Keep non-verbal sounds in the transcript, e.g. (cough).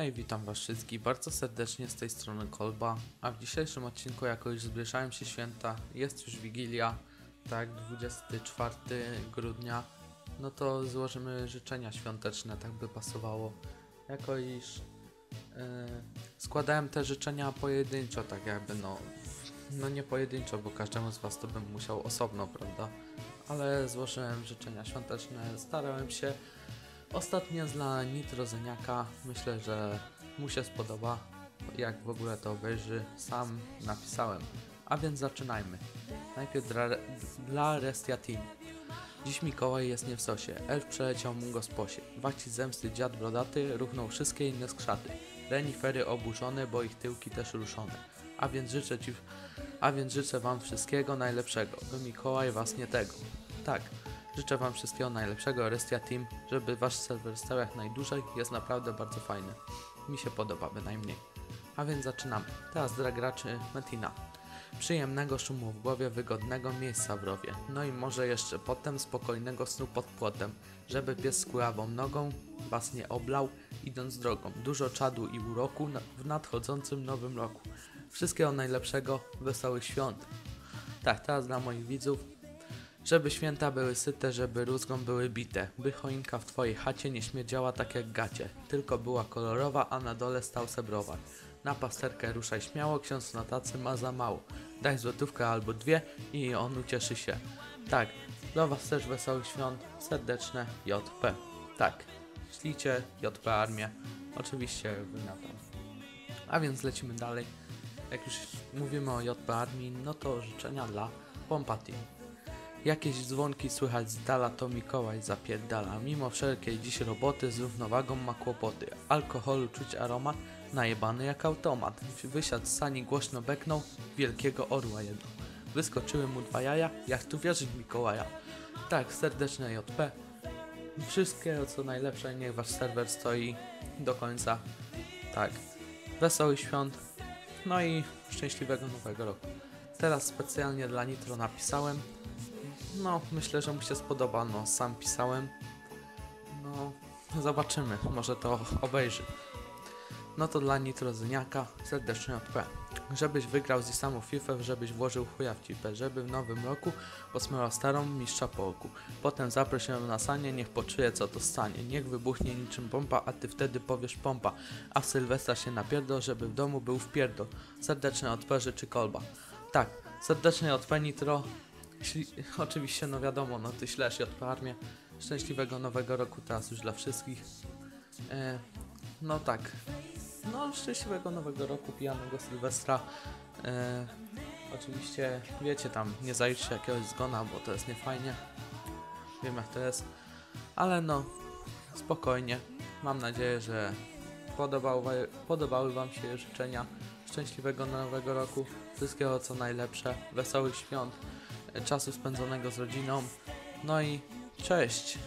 Hej, witam was wszystkich bardzo serdecznie z tej strony Kolba, a w dzisiejszym odcinku jako już zbliżają się święta, jest już Wigilia, tak, 24 grudnia, no to złożymy życzenia świąteczne, tak by pasowało, jako iż yy, składałem te życzenia pojedynczo, tak jakby no, no nie pojedynczo, bo każdemu z was to bym musiał osobno, prawda, ale złożyłem życzenia świąteczne, starałem się Ostatnie dla Nitrozyniaka. Myślę, że mu się spodoba. Jak w ogóle to obejrzy, sam napisałem. A więc zaczynajmy. Najpierw dla, dla Restia Team. Dziś Mikołaj jest nie w sosie. Elf przeleciał mu go z posie. Waci zemsty dziad brodaty ruchnął wszystkie inne skrzaty. Renifery oburzone, bo ich tyłki też ruszone. A więc życzę ci, a więc życzę wam wszystkiego najlepszego, by Mikołaj was nie tego. Tak, Życzę Wam wszystkiego najlepszego, Restia Team, żeby Wasz serwer stał jak najdłużej, jest naprawdę bardzo fajny. Mi się podoba bynajmniej. A więc zaczynamy. Teraz dla graczy Metina. Przyjemnego szumu w głowie, wygodnego miejsca w rowie. No i może jeszcze potem spokojnego snu pod płotem, żeby pies z kurawą nogą Was nie oblał, idąc drogą. Dużo czadu i uroku w nadchodzącym nowym roku. Wszystkiego najlepszego, wesołych świąt. Tak, teraz dla moich widzów żeby święta były syte, żeby rózgą były bite, by choinka w twojej chacie nie śmierdziała tak jak gacie, tylko była kolorowa, a na dole stał se browar. Na pasterkę ruszaj śmiało, ksiądz na tacy ma za mało. Daj złotówkę albo dwie i on ucieszy się. Tak, dla was też wesołych świąt, serdeczne JP. Tak, ślicie JP Armię, oczywiście wy na to. A więc lecimy dalej. Jak już mówimy o JP Armii, no to życzenia dla Pompa Team. Jakieś dzwonki słychać z dala, to Mikołaj zapierdala. Mimo wszelkiej dziś roboty z równowagą ma kłopoty. Alkoholu czuć aromat, najebany jak automat. Wysiadł z sani, głośno beknął, wielkiego orła jedną. Wyskoczyły mu dwa jaja, jak tu wierzyć Mikołaja. Tak, serdeczne JP. Wszystkiego co najlepsze, niech wasz serwer stoi do końca. Tak, wesołych świąt, no i szczęśliwego nowego roku. Teraz specjalnie dla Nitro napisałem, no, myślę, że mu się spodoba. No, sam pisałem. No, zobaczymy. Może to obejrzy. No to dla Nitrozyniaka serdecznie odp. Żebyś wygrał z samą FIFA, żebyś włożył chuja w cipę, żeby w nowym roku posmyła starą mistrza po oku. Potem zaproś ją na sanie, niech poczuje co to stanie. Niech wybuchnie niczym bomba, a ty wtedy powiesz pompa. A Sylwestra się napierdol, żeby w domu był wpierdol. Serdeczne odperzy czy kolba. Tak, serdecznie odp Nitro. Jeśli, (laughs) oczywiście, no wiadomo, no ty ślesz JP Armię. Szczęśliwego nowego roku teraz już dla wszystkich. E, no tak. No, szczęśliwego nowego roku, pijanego Sylwestra. E, oczywiście, wiecie tam, nie zajrzyjcie jakiegoś zgona, bo to jest niefajnie. Wiem jak to jest. Ale no, spokojnie. Mam nadzieję, że podobały, podobały Wam się życzenia szczęśliwego nowego roku. Wszystkiego co najlepsze, wesołych świąt czasu spędzonego z rodziną. No i cześć!